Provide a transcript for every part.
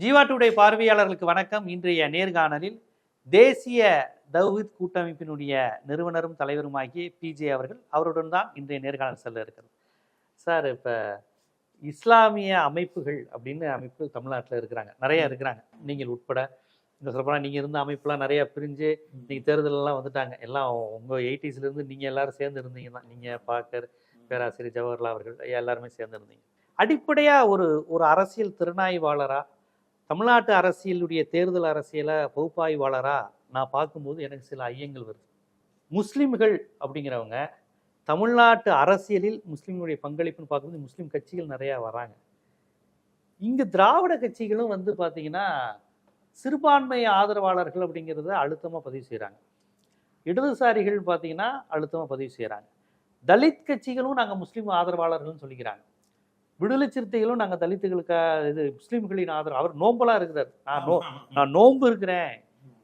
Jeeva today பார்வையாளர்களுக்கு வணக்கம். இன்றைய நேர்காணலில் தேசிய தௌஹித் கூட்டமைப்பினுடைய நிறுவனரும் தலைவருமாகிய பிஜே அவர்கள் அவருடன் தான் இன்றைய நேர்காணல் செல்ல இருக்கிறது சார் இப்போ இஸ்லாமிய அமைப்புகள் அப்படின்னு அமைப்பு தமிழ்நாட்டில் இருக்கிறாங்க. நிறைய இருக்கிறாங்க. நீங்கள் உட்பட இந்த சொல்லப்போனால் நீங்கள் இருந்த அமைப்புலாம் நிறையா பிரிஞ்சு நீங்கள் தேர்தலெல்லாம் வந்துட்டாங்க. எல்லாம் உங்கள் எயிட்டிஸ்லேருந்து நீங்கள் எல்லாரும் சேர்ந்து இருந்தீங்க தான். நீங்கள் பாக்கர் பேராசிரியர் ஜவஹர்லால் அவர்கள் எல்லாருமே சேர்ந்து இருந்தீங்க அடிப்படையாக ஒரு ஒரு அரசியல் திறனாய்வாளராக தமிழ்நாட்டு அரசியலுடைய தேர்தல் அரசியலை பகுப்பாய்வாளராக நான் பார்க்கும்போது எனக்கு சில ஐயங்கள் வருது. முஸ்லீம்கள் அப்படிங்கிறவங்க தமிழ்நாட்டு அரசியலில் முஸ்லீம்களுடைய பங்களிப்புன்னு பார்க்கும்போது முஸ்லீம் கட்சிகள் நிறையா வராங்க. இங்கே திராவிட கட்சிகளும் வந்து பார்த்தீங்கன்னா சிறுபான்மை ஆதரவாளர்கள் அப்படிங்கிறத அழுத்தமாக பதிவு செய்கிறாங்க இடதுசாரிகள் பார்த்தீங்கன்னா அழுத்தமாக பதிவு செய்கிறாங்க தலித் கட்சிகளும் நாங்கள் முஸ்லீம் ஆதரவாளர்கள்னு சொல்லிக்கிறாங்க. விடுதலை சிறுத்தைகளும் நாங்கள் தலித்துகளுக்காக இது முஸ்லீம்களின் ஆதரவு. அவர் நோம்பலா இருக்கிறார். நான் நோ நான் நோன்பு இருக்கிறேன்.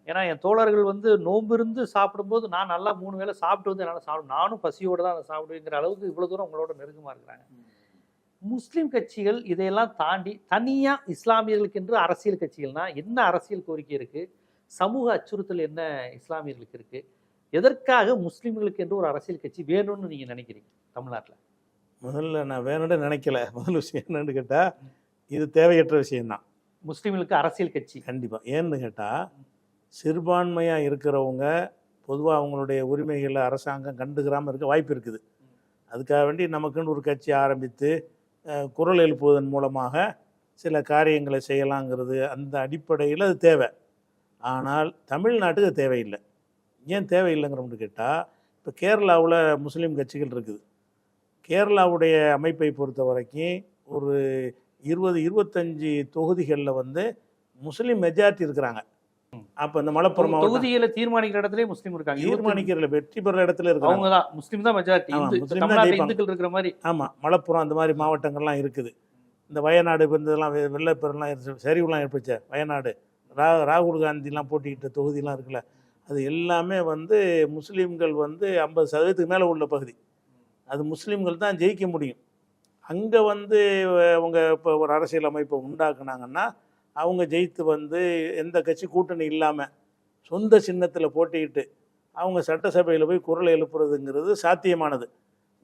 ஏன்னா என் தோழர்கள் வந்து நோன்பு இருந்து சாப்பிடும்போது நான் நல்லா மூணு வேளை சாப்பிட்டு வந்து என்னால் சாப்பிடும் நானும் பசியோடு தான் அதை சாப்பிடுவேங்கிற அளவுக்கு இவ்வளோ தூரம் உங்களோட நெருக்கமாக இருக்கிறாங்க. முஸ்லீம் கட்சிகள் இதையெல்லாம் தாண்டி தனியாக இஸ்லாமியர்களுக்கு என்று அரசியல் கட்சிகள்னா என்ன அரசியல் கோரிக்கை இருக்குது சமூக அச்சுறுத்தல் என்ன இஸ்லாமியர்களுக்கு இருக்குது எதற்காக முஸ்லீம்களுக்கு என்று ஒரு அரசியல் கட்சி வேணும்னு நீங்கள் நினைக்கிறீங்க தமிழ்நாட்டில்? முதல்ல நான் வேணும்னு நினைக்கல? முதல் விஷயம் என்னன்னு கேட்டால் இது தேவையற்ற விஷயம்தான். முஸ்லீம்களுக்கு அரசியல் கட்சி. கண்டிப்பாக ஏன்னு கேட்டால் சிறுபான்மையாக இருக்கிறவங்க பொதுவாக அவங்களுடைய உரிமைகளை அரசாங்கம் கண்டுக்கிறாமல் இருக்க வாய்ப்பு இருக்குது. அதுக்காக வேண்டி நமக்குன்னு ஒரு கட்சி ஆரம்பித்து குரல் எழுப்புவதன் மூலமாக சில காரியங்களை செய்யலாங்கிறது அந்த அடிப்படையில் அது தேவை. ஆனால் தமிழ்நாட்டுக்கு தேவையில்லை. ஏன் தேவையில்லைங்கிறோம்னு கேட்டால் இப்போ கேரளாவில் முஸ்லீம் கட்சிகள் இருக்குது. கேரளாவுடைய அமைப்பை பொறுத்த வரைக்கும் ஒரு இருபது இருபத்தஞ்சி தொகுதிகளில் வந்து முஸ்லீம் மெஜாரிட்டி இருக்கிறாங்க. அப்போ இந்த மலப்புரம் மாவட்டம் தொகுதியில தீர்மானிக்கிற இடத்துல முஸ்லீம் இருக்காங்க. தீர்மானிக்கிறதுல வெற்றி பெற இடத்துல இருக்கிறாங்க. அவங்க தான் முஸ்லீம் தான் மெஜாரிட்டி முஸ்லிம் தான். இந்துக்கள் இருக்கிற மாதிரி. ஆமாம் மலப்புரம் அந்த மாதிரி மாவட்டங்கள்லாம் இருக்குது. இந்த வயநாடு வெ- வெள்ளப்பெருலாம் சரிவுலாம் ஏற்படுச்ச வயநாடு. ரா ராகுல் காந்திலாம் போட்டிக்கிட்ட தொகுதியெலாம் இருக்குல்ல. அது எல்லாமே வந்து முஸ்லீம்கள் வந்து ஐம்பது சதவீதத்துக்கு மேலே உள்ள பகுதி. அது முஸ்லீம்கள் தான் ஜெயிக்க முடியும். அங்கே வந்து அவங்க இப்போ ஒரு அரசியல் அமைப்பை உண்டாக்குனாங்கன்னா அவங்க ஜெயித்து வந்து எந்த கட்சி கூட்டணி இல்லாமல் சொந்த சின்னத்தில் போட்டிக்கிட்டு அவங்க சட்டசபையில் போய் குரல் எழுப்புறதுங்கிறது சாத்தியமானது.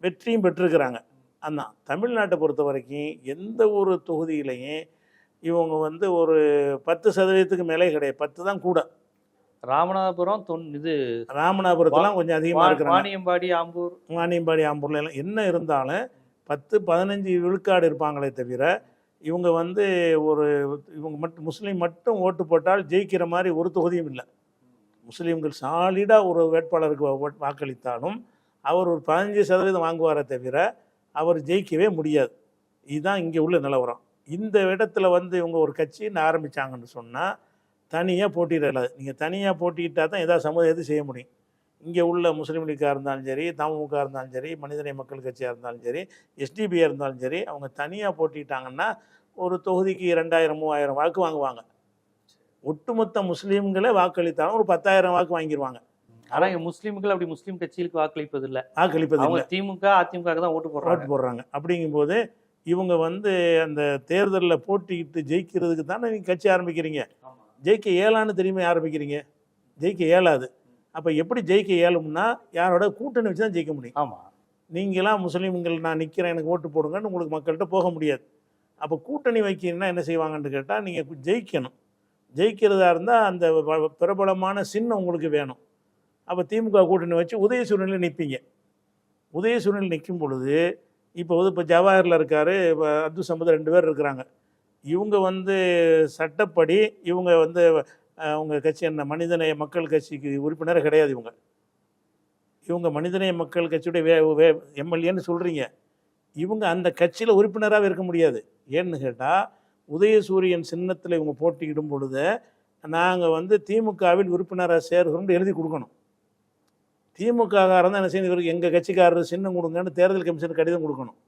வெற்றியும் பெற்றிருக்கிறாங்க. அதான் தமிழ்நாட்டை பொறுத்த வரைக்கும் எந்த ஒரு தொகுதியிலையும் இவங்க வந்து ஒரு பத்து சதவீதத்துக்கு மேலே கிடையாது. பத்து தான் கூட. ராமநாதபுரம் தொன் இது ராமநாதபுரத்துலாம் கொஞ்சம் அதிகமாக இருக்கிறாங்க. வாணியம்பாடி ஆம்பூர். வாணியம்பாடி ஆம்பூர்ல எல்லாம் என்ன இருந்தாலும் பத்து பதினஞ்சு விழுக்காடு இருப்பாங்களே தவிர இவங்க வந்து ஒரு இவங்க மட்டும் முஸ்லீம் மட்டும் ஓட்டு போட்டால் ஜெயிக்கிற மாதிரி ஒரு தொகுதியும் இல்லை. முஸ்லீம்கள் சாலிடாக ஒரு வேட்பாளருக்கு வாக்களித்தாலும் அவர் ஒரு பதினஞ்சு சதவீதம் வாங்குவாரே தவிர அவர் ஜெயிக்கவே முடியாது. இதுதான் இங்கே உள்ள நிலவரம். இந்த இடத்துல வந்து இவங்க ஒரு கட்சின்னு ஆரம்பித்தாங்கன்னு சொன்னால் தனியாக போட்டியிடலாது நீங்கள் தனியாக போட்டியிட்டால் தான் ஏதாவது சமுதாயத்தை செய்ய முடியும். இங்கே உள்ள முஸ்லீம் லீக்காக இருந்தாலும் சரி தமுக இருந்தாலும் சரி மனிதநேய மக்கள் கட்சியாக இருந்தாலும் சரி எஸ்டிபியாக இருந்தாலும் சரி அவங்க தனியாக போட்டிட்டாங்கன்னா ஒரு தொகுதிக்கு ரெண்டாயிரம் மூவாயிரம் வாக்கு வாங்குவாங்க. ஒட்டுமொத்த முஸ்லீம்களே வாக்களித்தாலும் ஒரு பத்தாயிரம் வாக்கு வாங்கிடுவாங்க ஆனா இங்க முஸ்லீம்கள் அப்படி முஸ்லீம் கட்சிகளுக்கு வாக்களிப்பது இல்ல வாக்களிப்பது அவங்க திமுக அதிமுக தான் ஓட்டு போடுறாங்க. ஓட்டு போடுறாங்க. அப்படிங்கும்போது இவங்க வந்து அந்த தேர்தலில் போட்டியிட்டு ஜெயிக்கிறதுக்கு தானே நீங்கள் கட்சி ஆரம்பிக்கிறீங்க. ஜெயிக்க இயலான்னு தெரியுமா ஆரம்பிக்கிறீங்க ஜெயிக்க இயலாது அப்போ எப்படி ஜெயிக்க இயலும்னா யாரோட கூட்டணி வச்சு தான் ஜெயிக்க முடியும். ஆமா. நீங்களாம் முஸ்லீம்கள் நான் நிற்கிறேன் எனக்கு ஓட்டு போடுங்கன்னு உங்களுக்கு மக்கள்கிட்ட போக முடியாது. அப்போ கூட்டணி வைக்கணும்னா என்ன செய்வாங்கன்னு கேட்டால் நீங்கள் ஜெயிக்கணும். ஜெயிக்கிறதா இருந்தால் அந்த பிரபலமான சின்னம் உங்களுக்கு வேணும். அப்போ திமுக கூட்டணி வச்சு உதயசூரனில் நிற்பீங்க உதயசூரனில் நிற்கும் பொழுது இப்போ வந்து இப்போ ஜவாஹரில் இருக்கார் அப்துல் சமத் ரெண்டு பேர் இருக்கிறாங்க. இவங்க வந்து சட்டப்படி இவங்க வந்து உங்கள் கட்சி என்ன மனிதநேய மக்கள் கட்சிக்கு உறுப்பினர் கிடையாது இவங்க. இவங்க மனிதநேய மக்கள் கட்சியுடைய வே வே எம்எல்ஏன்னு சொல்கிறீங்க இவங்க அந்த கட்சியில் உறுப்பினராக இருக்க முடியாது. ஏன்னு கேட்டால் உதயசூரியன் சின்னத்தில் இவங்க போட்டியிடும் பொழுது நாங்கள் வந்து திமுகவில் உறுப்பினராக சேர்கிறோம்னு எழுதி கொடுக்கணும். திமுககாரன் தான் என்ன செய்யணும்? இவருக்கு எங்கள் கட்சிக்காரர் சின்னம் கொடுங்கன்னு தேர்தல் கமிஷனுக்கு கடிதம் கொடுக்கணும்.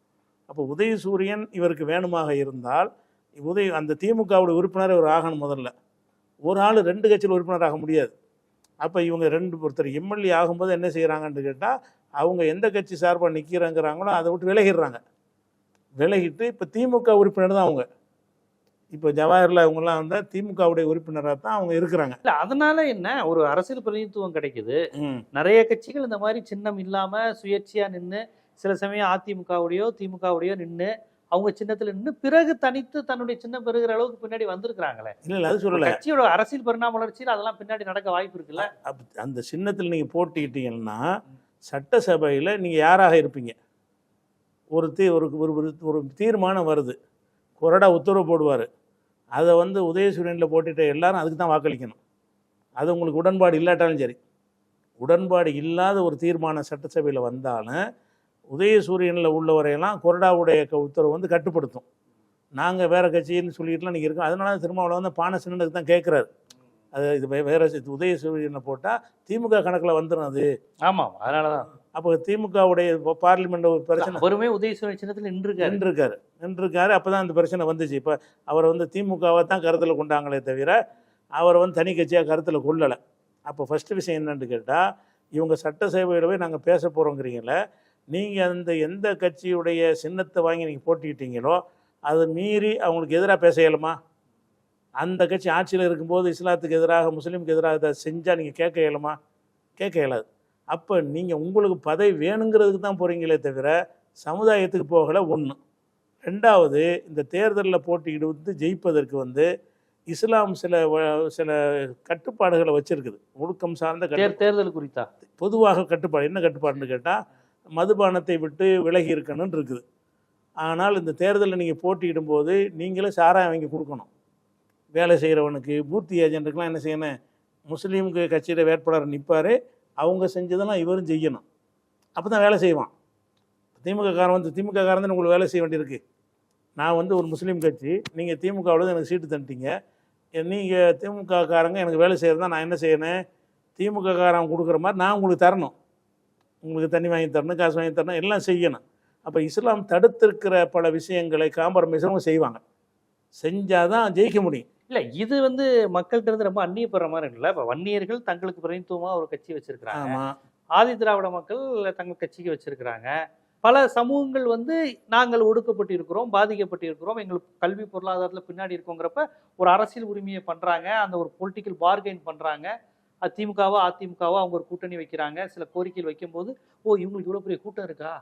அப்போ உதயசூரியன் இவருக்கு வேணுமாக இருந்தால் உதய அந்த திமுகவுடைய உறுப்பினர் இவர் ஆகணும் முதல்ல. ஒரு ஆள் ரெண்டு கட்சியில் உறுப்பினர் ஆக முடியாது. அப்போ இவங்க ரெண்டு ஒருத்தர் எம்எல்ஏ ஆகும்போது என்ன செய்கிறாங்கன்னு கேட்டால் அவங்க எந்த கட்சி சார்பாக நிற்கிறாங்கிறாங்களோ அதை விட்டு விலகிடுறாங்க. விலகிட்டு இப்போ திமுக உறுப்பினர் தான் அவங்க. இப்போ ஜவாஹர்லால் இவங்கெல்லாம் வந்து திமுகவுடைய உறுப்பினராக தான் அவங்க இருக்கிறாங்க. இல்ல அதனால என்ன? ஒரு அரசியல் பிரதிநிதித்துவம் கிடைக்குது. நிறைய கட்சிகள் இந்த மாதிரி சின்னம் இல்லாம சுயேட்சையா நின்னு சில சமயம் அதிமுகவுடையோ திமுகவுடையோ நின்னு அவங்க சின்னத்துல நின்னு பிறகு தனித்து தன்னுடைய சின்னம் பெறுகிற அளவுக்கு பின்னாடி வந்திருக்கிறாங்களே. இல்லை இல்லை அது சொல்லலை. கட்சியோட அரசியல் பரிணாம வளர்ச்சியில் அதெல்லாம் பின்னாடி நடக்க வாய்ப்பு இருக்குல்ல? அந்த சின்னத்தில் நீங்கள் போட்டிக்கிட்டீங்கன்னா சட்டசபையில் நீங்கள் யாராக இருப்பீங்க? ஒரு தீ ஒரு ஒரு தீர்மானம் வருது. கொறடா உத்தரவு போடுவார். அதை வந்து உதயசூரியனில் போட்டுட்ட எல்லாரும் அதுக்கு தான் வாக்களிக்கணும். அது உங்களுக்கு உடன்பாடு இல்லாட்டாலும் சரி. உடன்பாடு இல்லாத ஒரு தீர்மானம் சட்டசபையில் வந்தாலும் உதயசூரியனில் உள்ளவரையெல்லாம் கொறடாவுடைய உத்தரவு வந்து கட்டுப்படுத்தும். நாங்கள் வேறு கட்சின்னு சொல்லிட்டுலாம் நீங்கள் இருக்கோம் அதனால தான் திருமாவளவன் வந்து பானை சின்னனுக்கு தான் கேட்குறாரு அது இது வேற உதயசூரியனை போட்டால் திமுக கணக்கில் வந்துடும் அது. ஆமா அதனாலதான் அப்போ திமுகவுடைய பார்லிமெண்ட் ஒரு பிரச்சனை. அவருமே உதயசூரியன் சின்னத்துல நின்றுருக்காரு. நின்றுருக்காரு. நின்றுருக்காரு. அப்போ தான் அந்த பிரச்சனை வந்துச்சு. இப்போ அவர் வந்து திமுகவை தான் கருத்தில் கொண்டாங்களே தவிர அவர் வந்து தனி கட்சியாக கருத்தில் கொள்ளலை. அப்போ ஃபஸ்ட்டு விஷயம் என்னன்னு கேட்டால் இவங்க சட்டசபையில் போய் நாங்கள் பேச போகிறோங்கிறீங்கள நீங்கள் அந்த எந்த கட்சியுடைய சின்னத்தை வாங்கி நீங்கள் போட்டிக்கிட்டீங்களோ அதை மீறி அவங்களுக்கு எதிராக பேச இயலுமா? அந்த கட்சி ஆட்சியில் இருக்கும்போது இஸ்லாத்துக்கு எதிராக முஸ்லீமுக்கு எதிராக இதை செஞ்சால் நீங்கள் கேட்க இயலுமா? கேட்க இயலாது. அப்போ நீங்கள் உங்களுக்கு பதவி வேணுங்கிறதுக்கு தான் போகிறீங்களே தவிர சமுதாயத்துக்கு போகலை ஒன்று ரெண்டாவது இந்த தேர்தலில் போட்டியிடுவது ஜெயிப்பதற்கு வந்து இஸ்லாம் சில சில கட்டுப்பாடுகளை வச்சிருக்குது. ஒழுக்கம் சார்ந்த தேர்தல் குறித்தா? பொதுவாக கட்டுப்பாடு. என்ன கட்டுப்பாடுன்னு கேட்டால் மதுபானத்தை விட்டு விலகி இருக்கணும்னு இருக்குது. ஆனால் இந்த தேர்தலில் நீங்கள் போட்டியிடும்போது நீங்களே சாராயம் வாங்கி கொடுக்கணும். வேலை செய்கிறவனுக்கு பூர்த்தி ஏஜென்ட்டுக்கெலாம் என்ன செய்யணும்? முஸ்லீமுக்கு கட்சியில் வேட்பாளர் நிற்பார் அவங்க செஞ்சதெல்லாம் இவரும் செய்யணும். அப்போ தான் வேலை செய்வான். திமுக காரன் வந்து திமுக காரன் தான் உங்களுக்கு வேலை செய்ய வேண்டியிருக்கு. நான் வந்து ஒரு முஸ்லீம் கட்சி நீங்கள் திமுகவில் எனக்கு சீட்டு தந்துட்டீங்க. நீங்கள் திமுக காரங்க எனக்கு வேலை செய்கிறதா நான் என்ன செய்யணும்? திமுக காரன் கொடுக்குற மாதிரி நான் உங்களுக்கு தரணும். உங்களுக்கு தண்ணி வாங்கி தரணும் காசு வாங்கி தரணும் எல்லாம் செய்யணும். அப்போ இஸ்லாம் தடுத்திருக்கிற பல விஷயங்களை காம்ப்ரமைஸும் செய்வாங்க. செஞ்சால் தான் ஜெயிக்க முடியும். இல்ல இது வந்து மக்கள்கிட்ட இருந்து ரொம்ப அந்நியப்படுற மாதிரி இருக்குல்ல இப்ப வன்னியர்கள் தங்களுக்கு பிரதிநிதித்துவமா ஒரு கட்சி வச்சிருக்கிறாங்க. ஆதி திராவிட மக்கள் தங்கள் கட்சிக்கு வச்சிருக்கிறாங்க. பல சமூகங்கள் வந்து நாங்கள் ஒடுக்கப்பட்டு இருக்கிறோம் பாதிக்கப்பட்டு இருக்கிறோம் எங்களுக்கு கல்வி பொருளாதாரத்தில் பின்னாடி இருக்கோங்கிறப்ப ஒரு அரசியல் உரிமையை பண்றாங்க. அந்த ஒரு பொலிட்டிக்கல் பார்கெயின் பண்றாங்க. அது திமுகவோ அதிமுகவோ அவங்க ஒரு கூட்டணி வைக்கிறாங்க. சில கோரிக்கைகள் வைக்கும்போது ஓ இவங்களுக்கு இவ்வளோ பெரிய கூட்டம் இருக்கா?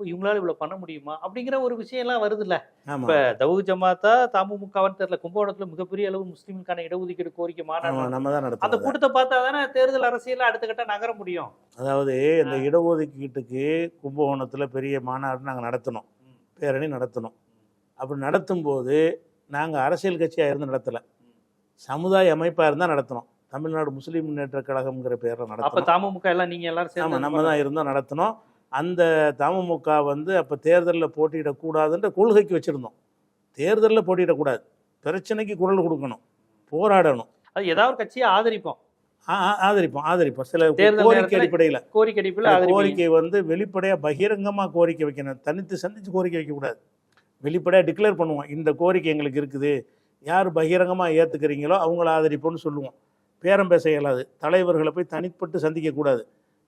ஓ இவங்களால இவ்வளோ பண்ண முடியுமா? அப்படிங்கிற ஒரு விஷயம்லாம் வருதுல்ல. இப்ப ஆமாம் தவு ஜமாத்தா தமுமுகவான்னு தெரியல கும்பகோணத்துல மிகப்பெரிய அளவு முஸ்லீமுக்கான இடஒதுக்கீடு கோரிக்கை மாநாடு நம்ம தான் அந்த நடத்துவோம் கூட்டத்தை பார்த்தா தானே தேர்தல் அரசியல் அடுத்த கட்ட நகர முடியும். அதாவது இந்த இடஒதுக்கீட்டுக்கு கும்பகோணத்தில் பெரிய மாநாடு நாங்கள் நடத்தினோம் பேரணி நடத்தினோம் அப்படி நடத்தும்போது நாங்கள் அரசியல் கட்சியாக இருந்து நடத்தலை. சமுதாய அமைப்பாக இருந்தால் நடத்தினோம் தமிழ்நாடு முஸ்லீம் முன்னேற்ற கழகம்ங்கிற பேரில் அப்ப நடத்தினோம் தமுமுக எல்லாம் நீங்க எல்லாரும் ஆமாம் நம்ம தான் இருந்தோம் நடத்தினோம் அந்த தமுமுக வந்து அப்போ தேர்தலில் போட்டியிடக்கூடாதுன்ற கொள்கைக்கு வச்சுருந்தோம். தேர்தலில் போட்டியிடக்கூடாது பிரச்சனைக்கு குரல் கொடுக்கணும். போராடணும். அது ஏதாவது ஒரு கட்சியை ஆதரிப்போம். ஆதரிப்போம் ஆதரிப்போம். சில கோரிக்கை அடிப்படையில். கோரிக்கை ஆதரிப்பீங்க கோரிக்கை வந்து வெளிப்படையாக பகிரங்கமாக கோரிக்கை வைக்கணும். தனித்து சந்தித்து கோரிக்கை வைக்கக்கூடாது. வெளிப்படையாக டிக்ளேர் பண்ணுவோம். இந்த கோரிக்கை எங்களுக்கு இருக்குது. யார் பகிரங்கமாக ஏற்றுக்கிறீங்களோ அவங்கள ஆதரிப்போம்னு சொல்லுவோம். பேரம் பேச இயலாது. தலைவர்களை போய் தனிப்பட்டு சந்திக்கக்கூடாது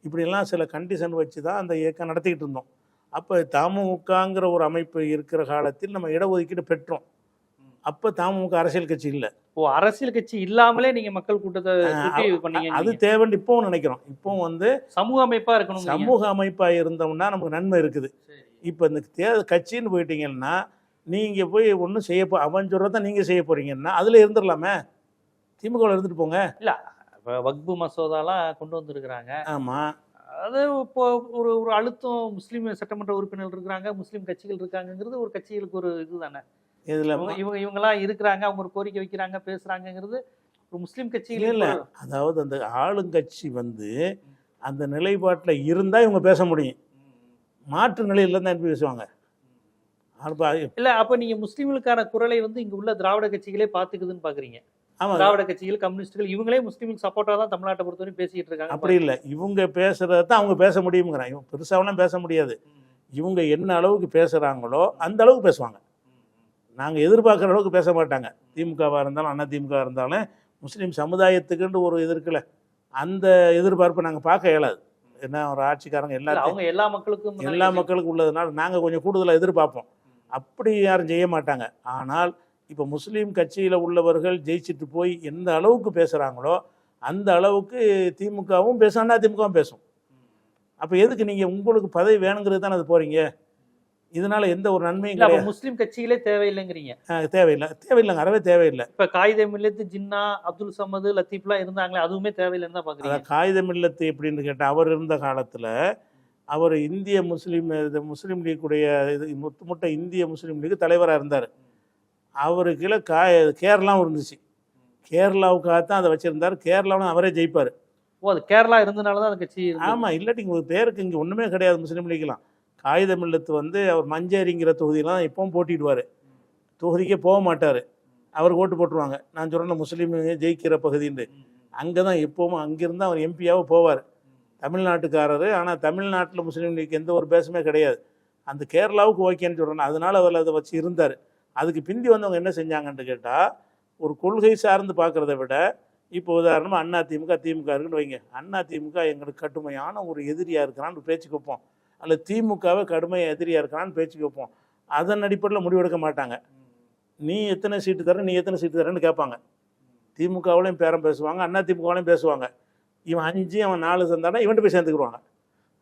இப்படியெல்லாம் சில கண்டிஷன் வச்சு தான் அந்த இயக்கம் நடத்திக்கிட்டு இருந்தோம். அப்போ தமுகங்கிற ஒரு அமைப்பு இருக்கிற காலத்தில் நம்ம இடஒதுக்கீடு பெற்றோம். அப்போ தமுக அரசியல் கட்சி இல்லை. ஓ அரசியல் கட்சி இல்லாமலே நீங்க மக்கள் கூட்டத்தை அது. தேவைன்னு இப்போவும் நினைக்கிறோம். இப்போவும் வந்து சமூக அமைப்பா இருக்கணும் சமூக அமைப்பாக இருந்தோம்னா நமக்கு நன்மை இருக்குது. இப்போ இந்த தே கட்சின்னு போயிட்டீங்கன்னா நீங்கள் போய் ஒன்றும் செய்ய போ அவன் சொல்கிறத நீங்கள் செய்ய போகிறீங்கன்னா அதில் இருந்துடலாமே. திமுகவில் இருந்துட்டு போங்க. வக்பு மசோதாலாம் கொண்டு வந்திருக்கிறாங்க. ஆமாம் அது இப்போ ஒரு ஒரு அழுத்தம் முஸ்லீம் சட்டமன்ற உறுப்பினர்கள் இருக்கிறாங்க முஸ்லீம் கட்சிகள் இருக்காங்கங்கிறது ஒரு கட்சிகளுக்கு ஒரு இதுதானே. இதில் இவங்க இவங்க இவங்கெல்லாம் இருக்கிறாங்க அவங்க ஒரு கோரிக்கை வைக்கிறாங்க பேசுறாங்கங்கிறது ஒரு முஸ்லீம் இல்லை கட்சிகள் இல்லை அதாவது அந்த ஆளுங்கட்சி வந்து அந்த நிலைப்பாட்டில் இருந்தால் இவங்க பேச முடியும். மாற்று நிலையில் தான் பேசுவாங்க. இல்ல அப்ப நீங்க முஸ்லீம்களுக்கான குரலை வந்து இங்க உள்ள திராவிட கட்சிகளே பாத்துக்குதுன்னு பாக்குறீங்க. ஆமாம் திராவிட கட்சிகள் கம்யூனிஸ்டுகள் இவங்களே முஸ்லீமுக்கு சப்போர்ட்டா தான் தமிழ்நாட்டை பொறுத்தவரை பேசிட்டு இருக்காங்க. அப்படி இல்லை. இவங்க பேசுகிறத தான் அவங்க பேச முடியுங்கிறான் இவன் பெருசாவெல்லாம் பேச முடியாது. இவங்க என்ன அளவுக்கு பேசுகிறாங்களோ அந்த அளவுக்கு பேசுவாங்க. நாங்கள் எதிர்பார்க்குற அளவுக்கு பேச மாட்டாங்க. திமுகவாக இருந்தாலும் அண்ணா திமுக இருந்தாலும் முஸ்லீம் சமுதாயத்துக்குன்னு ஒரு இது இருக்குல்ல அந்த எதிர்பார்ப்பை நாங்கள் பார்க்க இயலாது. என்ன ஒரு ஆட்சிக்காரங்க எல்லாத்தையும் அவங்க எல்லா மக்களுக்கும் எல்லா மக்களுக்கும் உள்ளதுனால நாங்கள் கொஞ்சம் கூடுதலாக எதிர்பார்ப்போம். அப்படி யாரும் செய்ய மாட்டாங்க. ஆனால் இப்போ முஸ்லீம் கட்சியில் உள்ளவர்கள் ஜெயிச்சிட்டு போய் எந்த அளவுக்கு பேசுகிறாங்களோ அந்த அளவுக்கு திமுகவும் பேசும் அண்ணா திமுகவும் பேசும். அப்போ எதுக்கு நீங்கள் உங்களுக்கு பதவி வேணுங்கிறது தானே அது போகிறீங்க இதனால எந்த ஒரு நன்மையும் இல்ல கிடையாது. முஸ்லீம் கட்சிகளே தேவையில்லைங்கிறீங்க. தேவையில்லை. தேவையில்லைங்க அறவே தேவையில்லை. இப்ப காகித மில்லத்து ஜின்னா அப்துல் சமது லத்தீப்லாம் இருந்தாங்களே அதுவுமே தேவையில்லைன்னு தான் பாக்குறீங்க. அதாவது காகிதம் இல்லத்து எப்படின்னு கேட்டால் அவர் இருந்த காலத்தில் அவர் இந்திய முஸ்லீம் முஸ்லீம் லீக்குடைய இது முத்து முட்டை இந்திய முஸ்லீம் லீக் தலைவராக இருந்தார். அவருக்குள்ள கா கேரளாவும் இருந்துச்சு. கேரளாவுக்காக தான் அதை வச்சுருந்தார். கேரளாவும் அவரே ஜெயிப்பார். ஓ அது கேரளா இருந்தனால தான் கட்சி. ஆமாம் இல்லாட்டி இங்க ஒரு பேருக்கு இங்கே ஒன்றுமே கிடையாது முஸ்லீம் லீக்லாம் காகிதம் இல்லத்து வந்து அவர் மஞ்சேரிங்கிற தொகுதியெலாம் இப்பவும் போட்டிடுவார் தொகுதிக்கே போக மாட்டார். அவர் ஓட்டு போட்டுருவாங்க. நான் சொல்கிறேன் முஸ்லீம் ஜெயிக்கிற பகுதின்னு. அங்கே தான் எப்பவும் அங்கேருந்து அவர் எம்பியாகவும் போவார். தமிழ்நாட்டுக்காரரு. ஆனால் தமிழ்நாட்டில் முஸ்லீம் லீக் எந்த ஒரு பேசுமே கிடையாது. அந்த கேரளாவுக்கு ஓகேன்னு சொல்கிறேன் அதனால் அதில் அதை வச்சு இருந்தார். அதுக்கு பிந்தி வந்தவங்க என்ன செஞ்சாங்கன்னு கேட்டால் ஒரு கொள்கை சார்ந்து பார்க்குறத விட இப்போ உதாரணமாக அண்ணா திமுக திமுக இருக்குன்னு வைங்க. அண்ணா திமுக எங்களுக்கு கடுமையான ஒரு எதிரியாக இருக்கிறான்னு பேச்சு வைப்போம். அல்ல திமுகவை கடுமையாக எதிரியாக இருக்கிறான்னு பேச்சு வைப்போம். அதன் அடிப்படையில் முடிவெடுக்க மாட்டாங்க. நீ எத்தனை சீட்டு தர நீ எத்தனை சீட்டு தரேன்னு கேட்பாங்க. திமுகவிலையும் பேரம் பேசுவாங்க அண்ணா திமுகவிலையும் பேசுவாங்க. இவன் அஞ்சு அவன் நாலு தந்தானா இவன்ட்டு போய் சேர்ந்துக்குருவாங்க.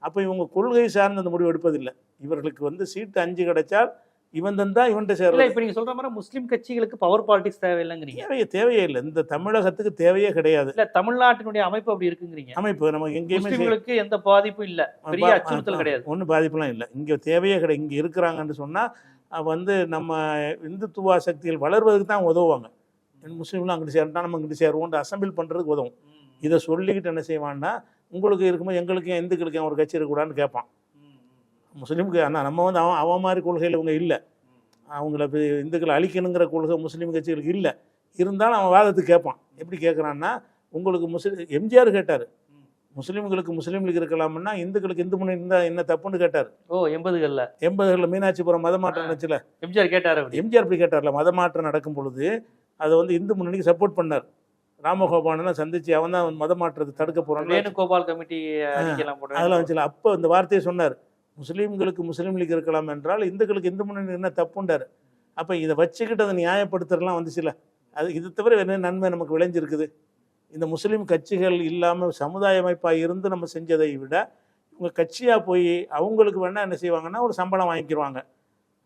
அப்போ இவங்க கொள்கை சார்ந்த அந்த முடிவு எடுப்பதில்லை. இவர்களுக்கு வந்து சீட்டு அஞ்சு கிடைச்சால் இவன் தந்தா இவன்கிட்ட இல்ல சேரல இப்ப நீங்க சொல்ற மாதிரி முஸ்லீம் கட்சிகளுக்கு பவர் பாலிடிக்ஸ் தேவையில்லைங்கிறீங்க. தேவையே தேவையே இல்லை. இந்த தமிழகத்துக்கு தேவையே கிடையாது. இல்ல தமிழ்நாட்டினுடைய அமைப்பு அப்படி இருக்குங்கிறீங்க. அமைப்பு நம்ம எங்கேயுமே முஸ்லிம்களுக்கு எந்த பாதிப்பும் இல்ல. பெரிய அச்சுறுத்தல் கிடையாது. ஒன்றும் பாதிப்புலாம் இல்லை. இங்கே தேவையே கிடையாது இங்கே இருக்கிறாங்கன்னு சொன்னால் வந்து நம்ம இந்துத்துவா சக்திகள் வளர்வதற்கு தான் உதவுவாங்க. முஸ்லீம்லாம் அங்கிட்டு சேரட்டா நம்ம இங்கிட்டு சேருவோம்னு அசம்பிள் பண்ணுறதுக்கு உதவும். இதை சொல்லிக்கிட்டு என்ன செய்வான்னா உங்களுக்கு இருக்கும்போது எங்களுக்கு ஏன் இந்துக்களுக்கு ஏன் ஒரு கட்சி இருக்கக்கூடாதுன்னு கேட்பான். முஸ்லீமுக்கு ஆனால் நம்ம வந்து அவன் அவன் மாதிரி கொள்கையில் இவங்க இல்லை. அவங்கள இந்துக்களை அழிக்கணுங்கிற கொள்கை முஸ்லீம் கட்சிகளுக்கு இல்லை. இருந்தாலும் அவன் வாதத்துக்கு கேட்பான் எப்படி கேட்குறான்னா உங்களுக்கு முஸ்லீம் எம்ஜிஆர் கேட்டார். முஸ்லீம்களுக்கு முஸ்லீம் லீக் இருக்கலாம்னா இந்துக்களுக்கு இந்து முன்னணி இருந்தால் என்ன தப்புன்னு கேட்டார். ஓ எண்பதுகள்ல. எண்பதுகளில் மீனாட்சிபுரம் மதமாற்றம் நடந்துச்சுல. எம்ஜிஆர் கேட்டாரு அப்படி. எம்ஜிஆர் இப்படி கேட்டார்ல மதமாற்றம் நடக்கும் பொழுது அதை வந்து இந்து முன்னணிக்கு சப்போர்ட் பண்ணார். ராமகோபாலனை சந்திச்சு அவன் தான் மதமாற்றத்தை தடுக்க போறான்னு வேணுகோபால் கமிட்டி அதெல்லாம் வச்சுல அப்போ இந்த வார்த்தையை சொன்னார். முஸ்லீம்களுக்கு முஸ்லீம் லீக் இருக்கலாம் என்றால் இந்துக்களுக்கு இந்து முன்னணி என்ன தப்புண்டார்? அப்போ இதை வச்சுக்கிட்டு அதை நியாயப்படுத்துறதுலாம் சில அது இது தவிர என்ன நன்மை நமக்கு விளைஞ்சிருக்குது? இந்த முஸ்லீம் கட்சிகள் இல்லாமல் சமுதாய அமைப்பாக இருந்து நம்ம செஞ்சதை விட இவங்க கட்சியாக போய் அவங்களுக்கு வேணால் என்ன செய்வாங்கன்னா ஒரு சம்பளம் வாங்கிக்கிடுவாங்க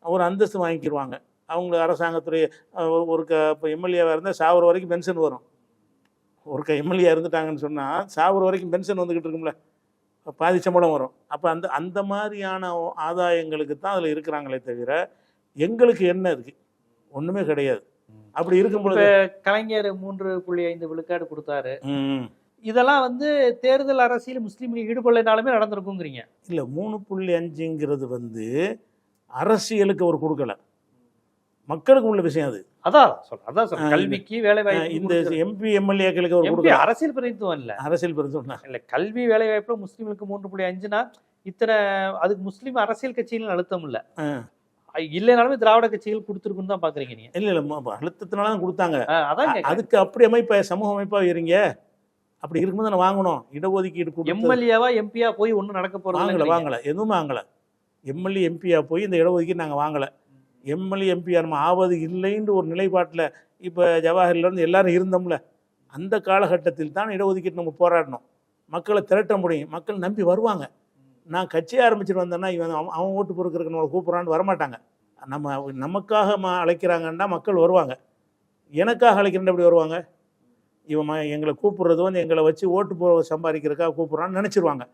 ஒரு அந்தஸ்து வாங்கிக்கிருவாங்க. அவங்க அரசாங்கத்துடைய ஒரு க இப்போ எம்எல்ஏவாக இருந்தால் சாவர வரைக்கும் பென்ஷன் வரும். ஒரு க எம்எல்ஏ இருந்துட்டாங்கன்னு சொன்னால் சாவர வரைக்கும் பென்ஷன் வந்துக்கிட்டு இருக்கும்ல. பாதி சம்பளம் வரும். அப்போ அந்த அந்த மாதிரியான ஆதாயங்களுக்கு தான் அதில் இருக்கிறாங்களே தவிர எங்களுக்கு என்ன இருக்குது ஒன்றுமே கிடையாது. அப்படி இருக்கும் இப்ப பொழுது கலைஞர் மூன்று புள்ளி ஐந்து விழுக்காடு கொடுத்தாரு. இதெல்லாம் வந்து தேர்தல் அரசியல் முஸ்லீம் லீக் ஈடுபடலைனாலுமே நடந்திருக்குங்கிறீங்க. இல்லை மூணு புள்ளி அஞ்சுங்கிறது வந்து அரசியலுக்கு அவர் கொடுக்கல. மக்களுக்கு உள்ள விஷயம் அது. அதான் சொல்றேன் அதான் சொல்றேன். கல்விக்கு வேலை அஹ் இந்த வாய்ப்பு எம்பி எம்எல்ஏக்களுக்கு கொடுக்கல அரசியல் பிரதிநிதித்துவம் இல்ல. அரசியல் பெருந்தோம்னா இல்ல கல்வி வேலை வாய்ப்புல முஸ்லீம்களுக்கு மூன்று புள்ளி அஞ்சுனா இத்தனை அதுக்கு முஸ்லீம் அரசியல் கட்சிகள் அழுத்தம் இல்ல. இல்லைனாலுமே திராவிட கட்சிகள் கொடுத்துருக்குன்னு தான் பாக்குறீங்க நீங்க. இல்லை இல்லை அழுத்தத்தினால தான் கொடுத்தாங்க. அதான். அதுக்கு அப்படி அமைப்பா சமூக அமைப்பாக இருங்க. அப்படி இருக்கும்போது நான் வாங்கணும். இடஒதுக்கீடு எம்எல்ஏவா எம்பியா போய் ஒண்ணும் நடக்க போறது வாங்கலை வாங்கலை. எதுவும் வாங்கலை. எம்எல்ஏ எம்பியா போய் இந்த இடஒதுக்கீடு நாங்கள் வாங்கலை. எம்எல்ஏ எம்பியாக நம்ம ஆவது இல்லைன்ற ஒரு நிலைப்பாட்டில் இப்போ ஜவஹர்லேருந்து எல்லாரும் இருந்தோம்ல. அந்த காலகட்டத்தில் தான் இடஒதுக்கீடு நம்ம போராடணும். மக்களை திரட்ட முடியும். மக்கள் நம்பி வருவாங்க. நான் கட்சி ஆரம்பிச்சுட்டு வந்தேன்னா இவன் அவன் அவன் ஓட்டு பொறுக்கிறதுக்கு நம்மளை கூப்பிட்றான்னு வரமாட்டாங்க. நம்ம நமக்காக ம அழைக்கிறாங்கன்னா மக்கள் வருவாங்க. எனக்காக அழைக்கிறேன் எப்படி வருவாங்க? இவன் எங்களை கூப்பிட்றது வந்து எங்களை வச்சு ஓட்டு போ சம்பாதிக்கிறதுக்காக கூப்பிட்றான்னு நினச்சிருவாங்க.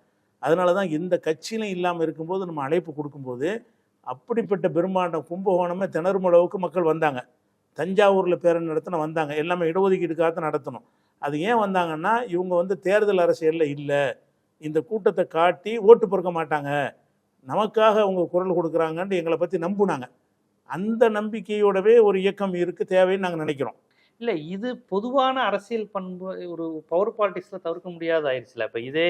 அதனால தான் எந்த கட்சியிலும் இல்லாமல் இருக்கும்போது நம்ம அழைப்பு கொடுக்கும்போது அப்படிப்பட்ட பெரும்பாண்டம் கும்பகோணமே திணறுமளவுக்கு மக்கள் வந்தாங்க. தஞ்சாவூரில் பேரணி நடத்தின வந்தாங்க. எல்லாமே இடஒதுக்கீடுக்காக நடத்தணும். அது ஏன் வந்தாங்கன்னா இவங்க வந்து தேர்தல் அரசியலில் இல்லை. இந்த கூட்டத்தை காட்டி ஓட்டு பொறுக்க மாட்டாங்க. நமக்காக அவங்க குரல் கொடுக்குறாங்கன்னு எங்களை பற்றி நம்புனாங்க. அந்த நம்பிக்கையோடவே ஒரு இயக்கம் இருக்குது தேவைன்னு நாங்கள் நினைக்கிறோம். இல்லை இது பொதுவான அரசியல் பண்பு ஒரு பவர் பாலிட்டிக்ஸில் தவிர்க்க முடியாத ஆயிடுச்சுல. இப்போ இதே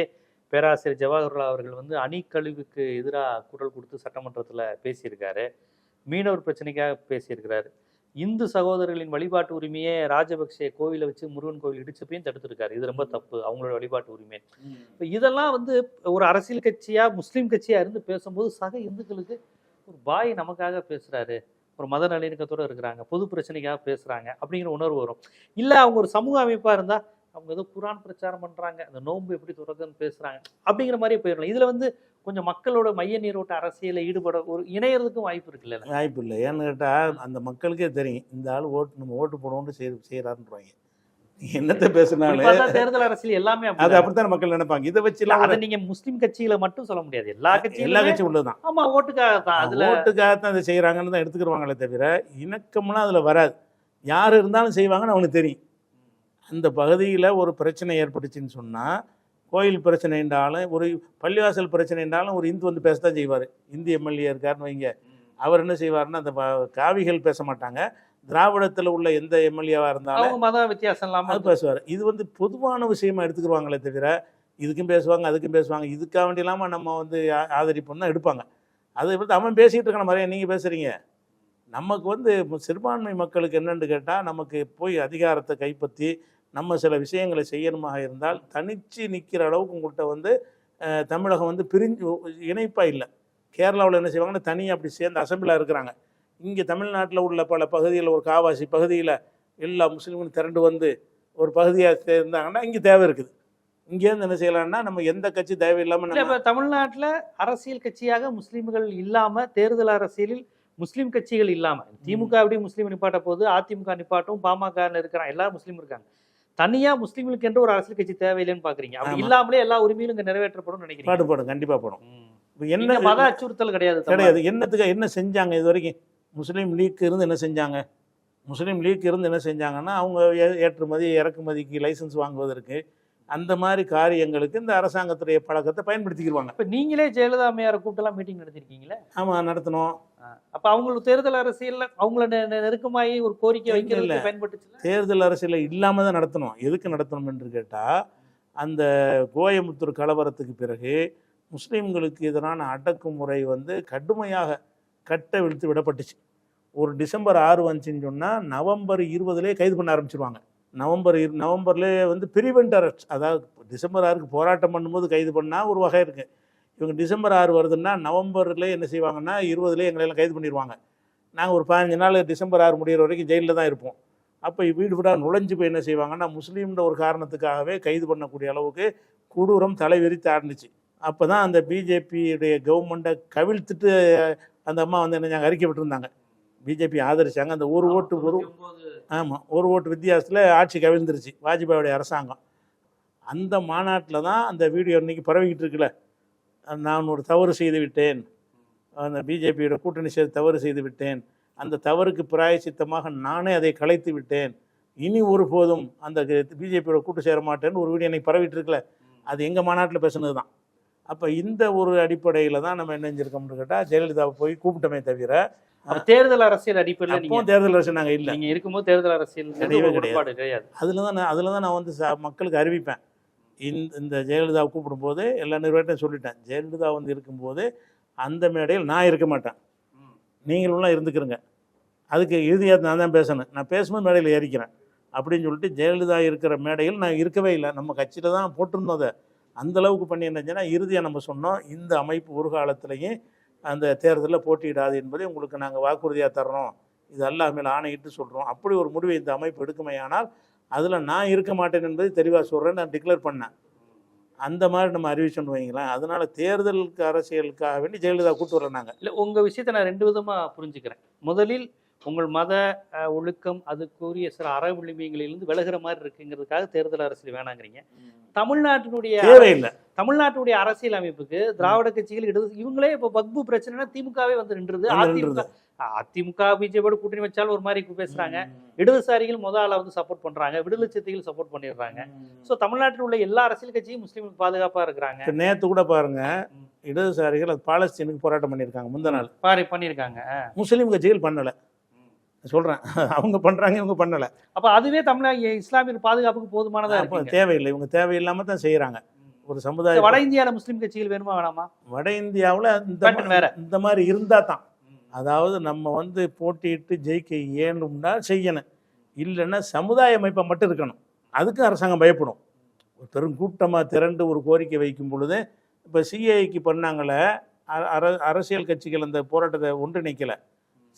பேராசிரியர் ஜவஹர்லால் அவர்கள் வந்து அணி கழிவுக்கு எதிராக குரல் கொடுத்து சட்டமன்றத்துல பேசியிருக்காரு. மீனவர் பிரச்சனைக்காக பேசியிருக்கிறாரு. இந்து சகோதரர்களின் வழிபாட்டு உரிமையை ராஜபக்சே கோவிலை வச்சு முருகன் கோவில் இடிச்சப்பையும் தடுத்திருக்காரு. இது ரொம்ப தப்பு. அவங்களோட வழிபாட்டு உரிமை. இப்ப இதெல்லாம் வந்து ஒரு அரசியல் கட்சியா முஸ்லீம் கட்சியா இருந்து பேசும்போது சக இந்துக்களுக்கு ஒரு பாய் நமக்காக பேசுறாரு. ஒரு மத நல்லிணக்கத்தோட இருக்கிறாங்க. பொது பிரச்சனைக்காக பேசுறாங்க. அப்படிங்கிற உணர்வு வரும். இல்ல அவங்க ஒரு சமூக அமைப்பா இருந்தா அவங்க ஏதோ குரான் பிரச்சாரம் பண்றாங்க அந்த நோன்பு எப்படி துறக்குன்னு பேசுறாங்க அப்படிங்கிற மாதிரி போயிடலாம். இதுல வந்து கொஞ்சம் மக்களோட மைய நீரோட்ட அரசியல ஈடுபட ஒரு இணையறதுக்கும் வாய்ப்பு இருக்குல்ல வாய்ப்பு இல்லை. ஏன்னு கேட்டால் அந்த மக்களுக்கே தெரியும் இந்த ஆள் ஓட்டு நம்ம ஓட்டு போடணும்னு செய் செய்கிறாருன்றாங்க என்னத்தை பேசினாலும் தேர்தல் அரசியல் எல்லாமே அது. அப்படித்தான் மக்கள் நினைப்பாங்க. இதை வச்சுலாம் அதை நீங்க முஸ்லிம் கட்சியில மட்டும் சொல்ல முடியாது. எல்லா எல்லா கட்சியிலுமே கட்சியும் உள்ளதுதான். ஆமா ஓட்டுக்காக தான். அதுல ஓட்டுக்காகத்தான் அதை செய்கிறாங்கன்னு தான் எடுத்துக்கிடுவாங்களே தவிர இணக்கம்லாம் அதில் வராது. யார் இருந்தாலும் செய்வாங்கன்னு அவனுக்கு தெரியும். அந்த பகுதியில் ஒரு பிரச்சனை ஏற்பட்டுச்சுன்னு சொன்னால் கோயில் பிரச்சனை என்றாலும் ஒரு பள்ளிவாசல் பிரச்சனை என்றாலும் ஒரு இந்து வந்து பேசத்தான் செய்வார். இந்து எம்எல்ஏ இருக்காருன்னு வைங்க. அவர் என்ன செய்வாருன்னா அந்த காவிகள் பேச மாட்டாங்க. திராவிடத்தில் உள்ள எந்த எம்எல்ஏவாக இருந்தாலும் மத வித்தியாசம் இல்லாம அது பேசுவார். இது வந்து பொதுவான விஷயமா எடுத்துக்கிடுவாங்களே தவிர இதுக்கும் பேசுவாங்க அதுக்கும் பேசுவாங்க இதுக்காக வேண்டி இல்லாமல் நம்ம வந்து ஆதரிப்போம் தான் எடுப்பாங்க. அதை வந்து அவன் பேசிகிட்டு இருக்கான மாதிரியே நீங்கள் பேசுகிறீங்க நமக்கு வந்து சிறுபான்மை மக்களுக்கு என்னன்னு கேட்டால் நமக்கு போய் அதிகாரத்தை கைப்பற்றி நம்ம சில விஷயங்களை செய்யணுமாக இருந்தால் தனிச்சு நிற்கிற அளவுக்கு உங்கள்கிட்ட வந்து தமிழகம் வந்து பிரிஞ்சு இணைப்பாக இல்லை. கேரளாவில் என்ன செய்வாங்கன்னா தனியாக அப்படி சேர்ந்து அசம்பிளாக இருக்கிறாங்க. இங்கே தமிழ்நாட்டில் உள்ள பல பகுதியில் ஒரு காவாசி பகுதியில் எல்லா முஸ்லீம்களும் திரண்டு வந்து ஒரு பகுதியாக சேர்ந்தாங்கன்னா இங்கே தேவை இருக்குது. இங்கேருந்து என்ன செய்யலாம்னா நம்ம எந்த கட்சி தேவையில்லாமல் இல்ல நம்ம இப்ப தமிழ்நாட்டுல அரசியல் கட்சியாக முஸ்லிம்கள் இல்லாம தேர்தல் அரசியலில் முஸ்லிம் கட்சிகள் இல்லாம திமுக எப்படி முஸ்லீம் நிப்பாட்ட போகுது அதிமுக நிப்பாட்டும் பாமக இருக்கிறான் எல்லாரும் முஸ்லீம் இருக்காங்க. தனியா முஸ்லிம்களுக்கு என்ற ஒரு அரசியல் கட்சி தேவையில்லைன்னு பாக்குறீங்க. அப்படி. இல்லாமலே எல்லா உரிமையும் இங்க நிறைவேற்றப்படும் நினைக்கிறீங்க. பாடுபடும் கண்டிப்பாக படும். என்ன மத அச்சுறுத்தல் கிடையாது. கிடையாது. என்னத்துக்கு என்ன செஞ்சாங்க இது வரைக்கும்? முஸ்லீம் லீக் இருந்து என்ன செஞ்சாங்க? முஸ்லீம் லீக் இருந்து என்ன செஞ்சாங்கன்னா அவங்க ஏற்றுமதி இறக்குமதிக்கு லைசன்ஸ் வாங்குவதற்கு அந்த மாதிரி காரியங்களுக்கு இந்த அரசாங்கத்துடைய பழக்கத்தை பயன்படுத்திக்கிடுவாங்க இப்ப நீங்களே ஜெயலலிதா அம்மையாரை கூட்டெல்லாம் மீட்டிங் நடத்திருக்கீங்களே? ஆமாம் நடத்தணும். அப்ப அவங்களுக்கு தேர்தல் அரசியல்ல அவங்கள நெ- நெ- நெருக்கமாயி ஒரு கோரிக்கை இல்ல. பயன்பட்டுச்சுல? தேர்தல் அரசியல் இல்லாமல் தான் நடத்தணும். எதுக்கு நடத்தணும் என்று கேட்டால் அந்த கோயமுத்தூர் கலவரத்துக்கு பிறகு முஸ்லீம்களுக்கு எதிரான அடக்குமுறை வந்து கடுமையாக கட்ட விழுத்து விடப்பட்டுச்சு. ஒரு டிசம்பர் ஆறு வந்துச்சுன்னு சொன்னால் நவம்பர் இருபதுலேயே கைது பண்ண ஆரம்பிச்சிருவாங்க. நவம்பர் இரு நவம்பர்லேயே வந்து பிரிவென்ட் அரெஸ்ட் அதாவது டிசம்பர் ஆறுக்கு போராட்டம் பண்ணும்போது கைது பண்ணால் ஒரு வகை இருக்குது இவங்க டிசம்பர் ஆறு வருதுன்னா நவம்பர்லேயே என்ன செய்வாங்கன்னா இருபதுலேயே எங்களையெல்லாம் கைது பண்ணிடுவாங்க நாங்கள் ஒரு பதினஞ்சு நாள் டிசம்பர் ஆறு முடியிற வரைக்கும் ஜெயிலில் தான் இருப்போம். அப்போ வீடு வீடாக நுழைஞ்சு போய் என்ன செய்வாங்கன்னா முஸ்லீம்ன்ற ஒரு காரணத்துக்காகவே கைது பண்ணக்கூடிய அளவுக்கு கொடூரம் தலைவிரித்து ஆரம்பிச்சு அப்போ தான் அந்த பிஜேபியுடைய கவர்மெண்ட்டை கவிழ்த்துட்டு அந்த அம்மா வந்து என்ன அறிக்கை விட்டுருந்தாங்க பிஜேபி ஆதரிச்சாங்க. அந்த ஒரு ஓட்டு ஒரு ஆமாம் ஒரு ஓட்டு வித்தியாசத்தில் ஆட்சி கவிழ்ந்துருச்சு. வாஜ்பாயுடைய அரசாங்கம். அந்த மாநாட்டில் தான் அந்த வீடியோ இன்னைக்கு பரவிக்கிட்டு இருக்குல்ல. நான் ஒரு தவறு செய்து விட்டேன். அந்த பிஜேபியோட கூட்டணி சேர்த்து தவறு செய்து விட்டேன். அந்த தவறுக்கு பிராயச்சித்தமாக நானே அதை கலைத்து விட்டேன். இனி ஒருபோதும் அந்த பிஜேபியோட கூட்டு சேர மாட்டேன்னு ஒரு வீடியோ இன்னைக்கு பரவிட்டு இருக்குல்ல அது எங்கள் மாநாட்டில் பேசுனது தான் அப்போ இந்த ஒரு அடிப்படையில் தான் நம்ம என்ன செஞ்சிருக்கோம்னு கேட்டால் ஜெயலலிதாவை போய் கூப்பிட்டோமே தவிர தேர்தல் அரசியல் அடிப்படையில் அப்போ தேர்தல் அரசு நாங்கள் இல்லை. நீங்க இருக்கும்போது தேர்தல் அரசியல் கிடையவே கிடையாது. அதில் தான் நான் அதில் தான் நான் வந்து ச- மக்களுக்கு அறிவிப்பேன். இந்த இந்த ஜெயலலிதாவை கூப்பிடும்போது எல்லா நிர்வாகத்தையும் சொல்லிட்டேன். ஜெயலலிதா வந்து இருக்கும்போது அந்த மேடையில் நான் இருக்க மாட்டேன். நீங்களும் இருந்துக்கிறங்க அதுக்கு இறுதியாக நான் தான் பேசணும். நான் பேசும்போது மேடையில் ஏறிக்கிறேன். அப்படின்னு சொல்லிட்டு ஜெயலலிதா இருக்கிற மேடையில் நான் இருக்கவே இல்லை. நம்ம கட்சியில் தான் போட்டிருந்தோம் அதை. அந்த அளவுக்கு பண்ணி என்னச்சுன்னா இறுதியாக நம்ம சொன்னோம். இந்த அமைப்பு ஒரு காலத்திலையும் அந்த தேர்தலில் போட்டியிடாது என்பதை உங்களுக்கு நாங்கள் வாக்குறுதியாக தர்றோம். இது அல்லாஹ் மேல் ஆணையிட்டு சொல்கிறோம் அப்படி ஒரு முடிவை இந்த அமைப்பு எடுக்குமையானால் அதில் நான் இருக்க மாட்டேன் என்பதை தெளிவாக சொல்கிறேன் நான் டிக்ளேர் பண்ணேன். அந்த மாதிரி நம்ம அறிவிச்சோம்னு வைங்களேன் அதனால தேர்தலுக்கு அரசியலுக்காக வேண்டி ஜெயலலிதா கூட்டு வரல நாங்கள் இல்லை உங்கள் விஷயத்தை நான் ரெண்டு விதமாக புரிஞ்சுக்கிறேன். முதலில் உங்கள் மத ஒழுக்கம் அதுக்குரிய சில அற விளிம்பியங்களிலிருந்து விலகுற மாதிரி இருக்குங்கிறதுக்காக தேர்தல் அரசியல் வேணாங்கிறீங்க. தமிழ்நாட்டினுடைய தேவையில்லை. தமிழ்நாட்டுடைய அரசியல் அமைப்புக்கு திராவிட கட்சிகள் இடது இவங்களே இப்ப பத்பு பிரச்சனைனா திமுகவே வந்து நின்றுது. அதிமுக. அதிமுக பிஜேபியோட கூட்டணி வச்சாலும் ஒரு மாதிரி பேசுறாங்க. இடதுசாரிகள் முத ஆளா வந்து சப்போர்ட் பண்றாங்க. விடுதலை சிறுத்தைகள் சப்போர்ட் பண்ணிடுறாங்க சோ தமிழ்நாட்டில் உள்ள எல்லா அரசியல் கட்சியும் முஸ்லீமுக்கு பாதுகாப்பா இருக்கிறாங்க. நேற்று கூட பாருங்க இடதுசாரிகள் அது பாலஸ்தீனுக்கு போராட்டம் பண்ணியிருக்காங்க முந்த நாள் பாரு பண்ணியிருக்காங்க. முஸ்லீம் கட்சிகள் பண்ணலை. சொல்கிறேன் அவங்க பண்ணுறாங்க இவங்க பண்ணலை. அப்ப அதுவே தமிழக இஸ்லாமிய பாதுகாப்புக்கு போதுமானதா அப்போ இருக்கு தேவையில்லை. இவங்க தேவையில்லாமல் தான் செய்கிறாங்க ஒரு சமுதாய வட இந்தியால முஸ்லீம் கட்சிகள் வேணுமா வேணாமா? வட இந்தியாவில் இந்த வேற. இந்த மாதிரி இருந்தால் தான். அதாவது நம்ம வந்து போட்டியிட்டு ஜெயிக்க இயலும்னா செய்யணும். இல்லைன்னா சமுதாய அமைப்பை மட்டும் இருக்கணும். அதுக்கு அரசாங்கம் பயப்படும். ஒரு பெருங்கூட்டமாக திரண்டு ஒரு கோரிக்கை வைக்கும் பொழுது இப்போ சிஐக்கு பண்ணாங்களே அரசியல் கட்சிகள் அந்த போராட்டத்தை ஒன்றிணைக்கலை.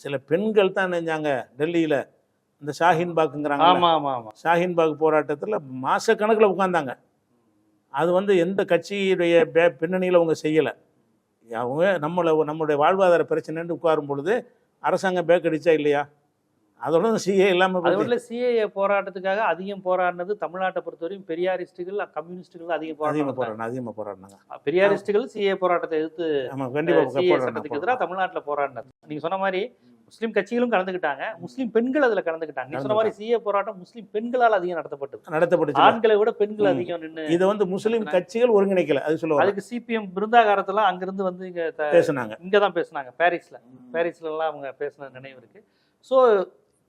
சில பெண்கள் தான் நினைஞ்சாங்க டெல்லியில். இந்த ஷாஹின் பாக்குங்கிறாங்க ஆமா ஆமா ஆமா. ஷாஹின் பாக் போராட்டத்தில் மாசக்கணக்கில் உட்காந்தாங்க அது வந்து எந்த கட்சியுடைய பின்னணியில் அவங்க செய்யலை. அவங்க நம்மளை நம்மளுடைய வாழ்வாதார பிரச்சனைன்னு உட்காரும் பொழுது அரசாங்கம் பேக் அடிச்சா இல்லையா? அதோட சிஏ இல்லாமல் மட்டும் சிஏஏ போராட்டத்துக்காக அதிகம் போராடினது தமிழ்நாட்டை பொறுத்தவரையும் பெரியாரிஸ்டுகள் கம்யூனிஸ்டுகள் அதிகம் போராட்டம் போராடினா அதிகமாக போராடினாங்க. பெரியாரிஸ்டுகள் சிஏ போராட்டத்தை எதிர்த்து ஆமாம் சிஏ கண்டிப்பாக சட்டத்துக்கு எதிராக தமிழ்நாட்டுல போராடினது. நீங்க சொன்ன மாதிரி முஸ்லீம் கட்சிகளும் கலந்துக்கிட்டாங்க. முஸ்லீம் பெண்கள் அதுல கலந்துக்கிட்டாங்க. சொன்ன மாதிரி சிஏ போராட்டம் முஸ்லீம் பெண்களால் அதிகம் நடத்தப்பட்டது. நடத்தப்பட்டுச்சு. ஆண்களை விட பெண்கள். அதிகம் நின்று இதை வந்து முஸ்லீம் கட்சிகள் ஒருங்கிணைக்கல. அது சொல்லுவாங்க அதுக்கு சிபிஎம் பிருந்தாகாரத்தெல்லாம் அங்கிருந்து வந்து இங்க பேசுனாங்க. இங்கதான் பேசுனாங்க. பாரிஸ்ல. பாரிஸ்ல எல்லாம் அவங்க பேசின நினைவு இருக்கு. ஸோ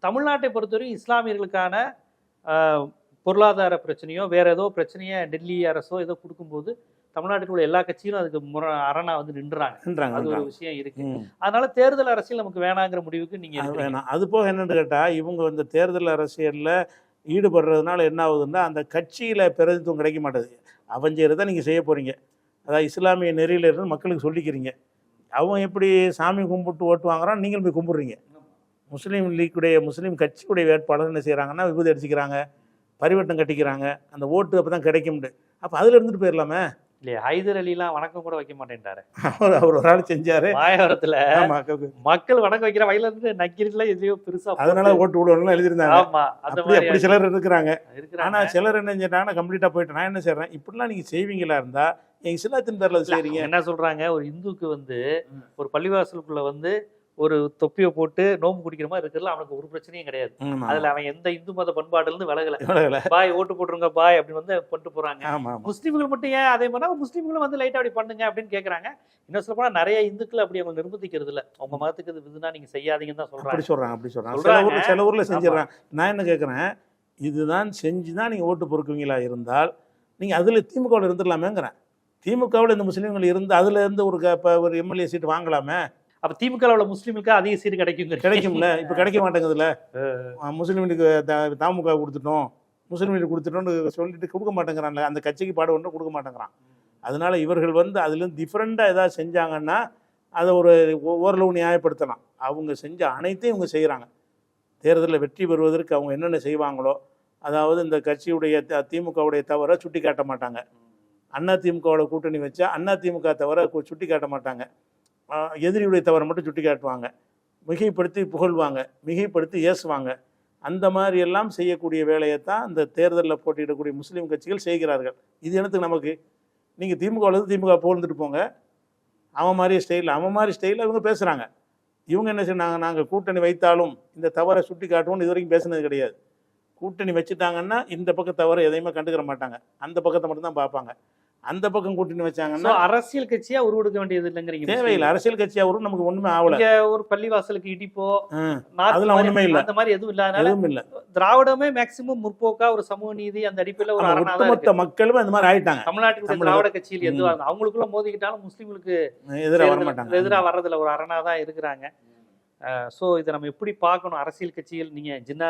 தமிழ்நாட்டை பொறுத்தவரை இஸ்லாமியர்களுக்கான ஆஹ், பொருளாதார பிரச்சனையோ வேற ஏதோ பிரச்சனையை டெல்லி அரசோ ஏதோ கொடுக்கும்போது தமிழ்நாட்டில் உள்ள எல்லா கட்சிகளும் அதுக்கு முற அரணா வந்து நின்றுறாங்க நின்றாங்க அது ஒரு நின்றாங்க. விஷயம் இருக்கு. அதனால தேர்தல் அரசியல் நமக்கு வேணாங்கிற முடிவுக்கு நீங்க. வேணாம். அது போக என்னன்னு கேட்டால் இவங்க இந்த தேர்தல் அரசியலில் ஈடுபடுறதுனால என்ன ஆகுதுன்னா அந்த கட்சியில் பிரதித்துவம் கிடைக்க மாட்டேது. அவன் செய்கிறத நீங்கள் செய்ய போகிறீங்க அதாவது இஸ்லாமிய நெறியில இருந்து மக்களுக்கு சொல்லிக்கிறீங்க. அவன் எப்படி சாமி கும்பிட்டு ஓட்டு வாங்குறான்? நீங்களும் போய் கும்பிட்றீங்க. முஸ்லீம் லீக்குடைய முஸ்லீம் கட்சியுடைய வேட்பாளர் என்ன செய்கிறாங்கன்னா விபூதி அடிச்சுக்கிறாங்க பரிவட்டம் கட்டிக்கிறாங்க. அந்த ஓட்டு அப்போ தான் கிடைக்கும்னு அப்போ அதில் இருந்துட்டு போயிடலாமே இல்லையா ஹைதர் அலிலாம் வணக்கம் கூட வைக்க மாட்டேன்ட்டாரு. அவர் அவர் ஒரு ஆள் செஞ்சார். மாயவரத்துல மக்கள் வணக்கம் வைக்கிற வயல இருந்து நக்கீரில எதையோ பெருசா அதனால ஓட்டு விடுவாங்கன்னு எழுதியிருந்தாங்க. ஆமா அந்த அப்படி மாதிரி சிலர் இருக்கிறாங்க. ஆனா சிலர் என்ன செஞ்சாங்கன்னா கம்ப்ளீட்டா போயிட்டு நான் என்ன செய்றேன்? இப்படிலாம் நீங்க செய்வீங்களா இருந்தா என் இஸ்லாத்தின் பேர்ல செய்றீங்க? என்ன சொல்றாங்க? ஒரு இந்துக்கு வந்து ஒரு பள்ளிவாசலுக்குள்ள வந்து ஒரு தொப்பியை போட்டு நோம்பு குடிக்கிற மாதிரி இருக்கிறதுல அவனுக்கு ஒரு பிரச்சனையும் கிடையாது. அதுல அவன் எந்த இந்து மத பண்பாடுல இருந்து விலகல. பாய் ஓட்டு போட்டுருங்க பாய் அப்படின்னு வந்து கொண்டு போறாங்க. முஸ்லீம்கள் மட்டும் ஏன் அதே மாதிரி முஸ்லீம்களும் வந்து லைட்டா அப்படி பண்ணுங்க அப்படின்னு கேக்குறாங்க. இன்னும் சொல்ல போனா நிறைய இந்துக்கள் அப்படி அவங்க நிர்பந்திக்கிறது இல்ல. உங்க மதத்துக்கு இது இதுனா நீங்க செய்யாதீங்கன்னு தான் அப்படி சொல்றாங்க அப்படி சொல்றாங்க. சில சொல்றாங்க. ஊர்ல சில ஊர்ல செஞ்சிடறாங்க. நான் என்ன கேட்கறேன் இதுதான் செஞ்சு தான் நீங்க ஓட்டு பொறுக்குவீங்களா இருந்தால் நீங்க அதுல திமுகவில் இருந்துடலாமேங்கிறேன். திமுகவில் இந்த முஸ்லீம்கள் இருந்து அதுல இருந்து ஒரு இப்ப ஒரு எம்எல்ஏ சீட் வாங்கலாமே அப்ப திமுக உள்ள முஸ்லீம்களுக்கு அதிக சீட்டு கிடைக்கும் கிடைக்கும்ல. இப்ப கிடைக்க மாட்டேங்குதுல்ல. முஸ்லீம்களுக்கு த- தாமுக கொடுத்துட்டோம். முஸ்லீம்களுக்கு கொடுத்துட்டோம்னு சொல்லிட்டு கொடுக்க மாட்டேங்கிறான்ல. அந்த கட்சிக்கு பாடு ஒன்றும் கொடுக்க மாட்டேங்கிறான். அதனால இவர்கள் வந்து அதுலேருந்து டிஃப்ரெண்ட்டாக ஏதாவது செஞ்சாங்கன்னா அதை ஒரு ஓரளவு நியாயப்படுத்தலாம். அவங்க செஞ்ச அனைத்தையும் இவங்க செய்கிறாங்க தேர்தலில் வெற்றி பெறுவதற்கு அவங்க என்னென்ன செய்வாங்களோ அதாவது இந்த கட்சியுடைய திமுகவுடைய தவறை சுட்டி காட்ட மாட்டாங்க. அண்ணா திமுகவோட கூட்டணி வச்சா அண்ணா திமுக தவிர சுட்டி காட்ட மாட்டாங்க. எதிரியுடைய தவறை மட்டும் சுட்டி காட்டுவாங்க. மிகைப்படுத்தி புகழ்வாங்க. மிகைப்படுத்தி ஏசுவாங்க. அந்த மாதிரி எல்லாம் செய்யக்கூடிய வேலையை தான் இந்த தேர்தலில் போட்டியிடக்கூடிய முஸ்லீம் கட்சிகள் செய்கிறார்கள். இது எனக்கு நமக்கு? நீங்கள் திமுகவிலேருந்து திமுக புகழ்ந்துட்டு போங்க. அவன் மாதிரி ஸ்டைலில் அவன் மாதிரி ஸ்டைலில் இவங்க பேசுகிறாங்க இவங்க என்ன செய்ய நாங்கள் கூட்டணி வைத்தாலும் இந்த தவறை சுட்டி காட்டுவோம்னு இது வரைக்கும் பேசுனது கிடையாது. கூட்டணி வச்சுட்டாங்கன்னா இந்த பக்கம் தவறு எதையுமே கண்டுக்கிற மாட்டாங்க. அந்த பக்கத்தை மட்டும்தான் பார்ப்பாங்க. அந்த பக்கம் கூட்டணி வச்சாங்கன்னா அரசியல் கட்சியா உருவெடுக்க வேண்டியது இல்லைங்கிறீங்க தேவையில்லை. அரசியல் கட்சியாக வரும் நமக்கு ஒன்றுமே ஆகலை. ஒரு பள்ளிவாசலுக்கு இடிப்போ அதெல்லாம் ஒண்ணுமே இல்ல. அந்த மாதிரி எதுவும் இல்லாதனால எதுவும் இல்லை. திராவிடமே மேக்சிமம் முற்போக்கா ஒரு சமூக நீதி அந்த அடிப்படையில ஒரு ஒட்டுமொத்த மக்களும் அந்த மாதிரி ஆயிட்டாங்க. தமிழ்நாட்டுடைய தமிழக- திராவிட கட்சியில் எதுவா இருந்தாலும் அவங்களுக்குள்ள மோதிக்கிட்டாலும் முஸ்லிம்களுக்கு எதிராக வர மாட்டாங்க எதிராக வர்றதுல ஒரு அரணா தான் இருக்கிறாங்க. ஸோ இதை நம்ம எப்படி பார்க்கணும்? அரசியல் கட்சிகள் நீங்க சின்ன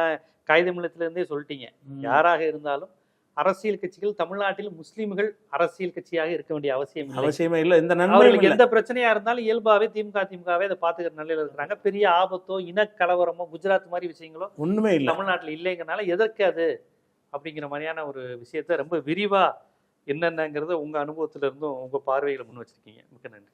காகிதமில்லத்துல இருந்தே சொல்லிட்டீங்க. யாராக இருந்தாலும் அரசியல் கட்சிகள் தமிழ்நாட்டில் முஸ்லிம்கள் அரசியல் கட்சியாக இருக்க வேண்டிய அவசியம் அவசியமே இல்லை. இந்த இல்லை. எந்த பிரச்சனையா இருந்தாலும் இயல்பாவே திமுக திமுகவே அதை பாத்துக்கிற நிலையில இருக்கிறாங்க. பெரிய ஆபத்தோ இனக்கலவரமோ குஜராத் மாதிரி விஷயங்களோ ஒண்ணுமே இல்லை. தமிழ்நாட்டுல இல்லைங்கிறனால எதற்கு அது அப்படிங்கிற மாதிரியான ஒரு விஷயத்த ரொம்ப விரிவா என்னென்னங்கிறத உங்க அனுபவத்துல இருந்தும் உங்க பார்வையில முன் வச்சிருக்கீங்க. மிக்க நன்றி.